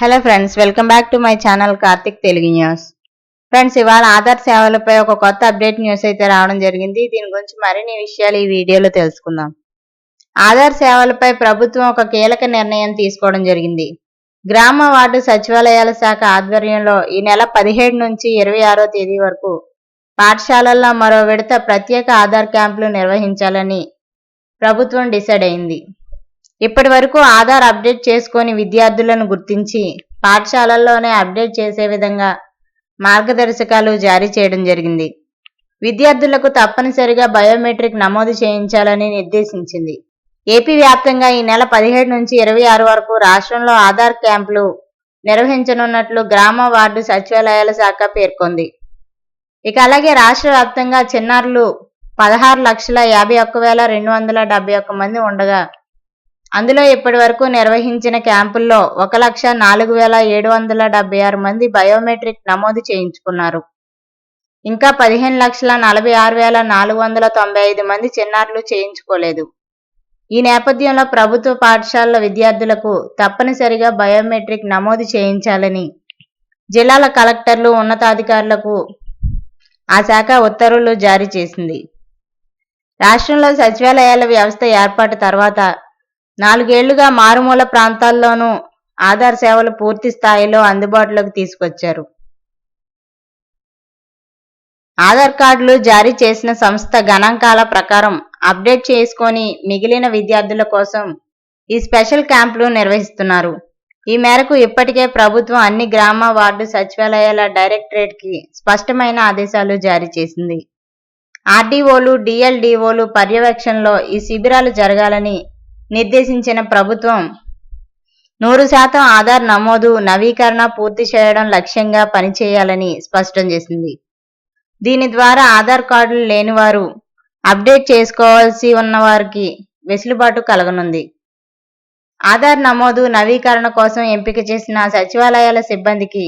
Hello friends welcome back to my channel Karthik Telugu news friends ఇవాళ ఆధార్ సేవలపై ఒక కొత్త అప్డేట్ న్యూస్ అయితే రావడం జరిగింది. దీని గురించి మరిన్ని విషయాలు ఈ వీడియోలో తెలుసుకుందాం. ఆధార్ సేవలపై ప్రభుత్వం ఒక కీలక నిర్ణయం తీసుకోవడం జరిగింది. గ్రామ వార్డు సచివాలయాల శాఖ ఆధ్వర్యంలో ఈ నెల పదిహేడు నుంచి ఇరవై ఆరో తేదీ వరకు పాఠశాలల్లో మరో విడత ప్రత్యేక ఆధార్ క్యాంపులు నిర్వహించాలని ప్రభుత్వం డిసైడ్ అయింది. ఇప్పటి వరకు ఆధార్ అప్డేట్ చేసుకొని విద్యార్థులను గుర్తించి పాఠశాలల్లోనే అప్డేట్ చేసే విధంగా మార్గదర్శకాలు జారీ చేయడం జరిగింది. విద్యార్థులకు తప్పనిసరిగా బయోమెట్రిక్ నమోదు చేయించాలని నిర్దేశించింది. ఏపీ వ్యాప్తంగా ఈ నెల పదిహేడు నుంచి ఇరవై ఆరు వరకు రాష్ట్రంలో ఆధార్ క్యాంపులు నిర్వహించనున్నట్లు గ్రామ వార్డు సచివాలయాల శాఖ పేర్కొంది. ఇక అలాగే రాష్ట్ర వ్యాప్తంగా చిన్నారులు పదహారు లక్షల యాభై ఒక్క వేల రెండు వందల డెబ్బై ఒక్క మంది ఉండగా అందులో ఇప్పటి వరకు నిర్వహించిన క్యాంపుల్లో ఒక లక్ష నాలుగు వేల ఏడు వందల డెబ్బై ఆరు మంది బయోమెట్రిక్ నమోదు చేయించుకున్నారు. ఇంకా పదిహేను లక్షల నలభై ఆరు వేల నాలుగు వందల తొంభై ఐదు మంది చిన్నారులు చేయించుకోలేదు. ఈ నేపథ్యంలో ప్రభుత్వ పాఠశాలల విద్యార్థులకు తప్పనిసరిగా బయోమెట్రిక్ నమోదు చేయించాలని జిల్లాల కలెక్టర్లు ఉన్నతాధికారులకు ఆ శాఖ ఉత్తర్వులు జారీ చేసింది. రాష్ట్రంలో సచివాలయాల వ్యవస్థ ఏర్పాటు తర్వాత నాలుగేళ్ళుగా మారుమూల ప్రాంతాల్లోనూ ఆధార్ సేవలు పూర్తి స్థాయిలో అందుబాటులోకి తీసుకొచ్చారు. ఆధార్ కార్డులు జారీ చేసిన సంస్థ గణాంకాల ప్రకారం అప్డేట్ చేసుకొని మిగిలిన విద్యార్థుల కోసం ఈ స్పెషల్ క్యాంపులు నిర్వహిస్తున్నారు. ఈ మేరకు ఇప్పటికే ప్రభుత్వం అన్ని గ్రామ వార్డు సచివాలయాల డైరెక్టరేట్కి స్పష్టమైన ఆదేశాలు జారీ చేసింది. ఆర్డీఓలు డిఎల్డిఓలు పర్యవేక్షణలో ఈ శిబిరాలు జరగాలని నిర్దేశించిన ప్రభుత్వం. నూరు శాతం ఆధార్ నమోదు నవీకరణ పూర్తి చేయడం లక్ష్యంగా పనిచేయాలని స్పష్టం చేసింది. దీని ద్వారా ఆధార్ కార్డులు లేనివారు అప్డేట్ చేసుకోవాల్సి ఉన్న వారికి వెసులుబాటు కలగనుంది. ఆధార్ నమోదు నవీకరణ కోసం ఎంపిక చేసిన సచివాలయాల సిబ్బందికి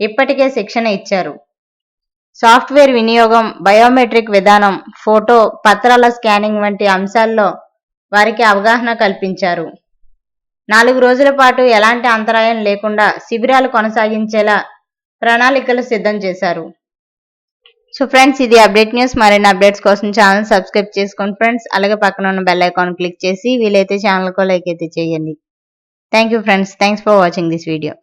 ఇప్పటికే శిక్షణ ఇచ్చారు. సాఫ్ట్వేర్ వినియోగం బయోమెట్రిక్ విధానం ఫోటో పత్రాల స్కానింగ్ వంటి అంశాల్లో వారికి అవగాహన కల్పించారు. నాలుగు రోజుల పాటు ఎలాంటి అంతరాయం లేకుండా శిబిరాలు కొనసాగించేలా ప్రణాళికలు సిద్ధం చేశారు. సో ఫ్రెండ్స్ ఇది అప్డేట్ న్యూస్. మరిన్ని అప్డేట్స్ కోసం ఛానల్ సబ్స్క్రైబ్ చేసుకోండి ఫ్రెండ్స్ అలాగే పక్కన ఉన్న బెల్ ఐకాన్ క్లిక్ చేసి వీలైతే ఛానల్కో లైక్ అయితే చేయండి. Thank you friends thanks for watching this video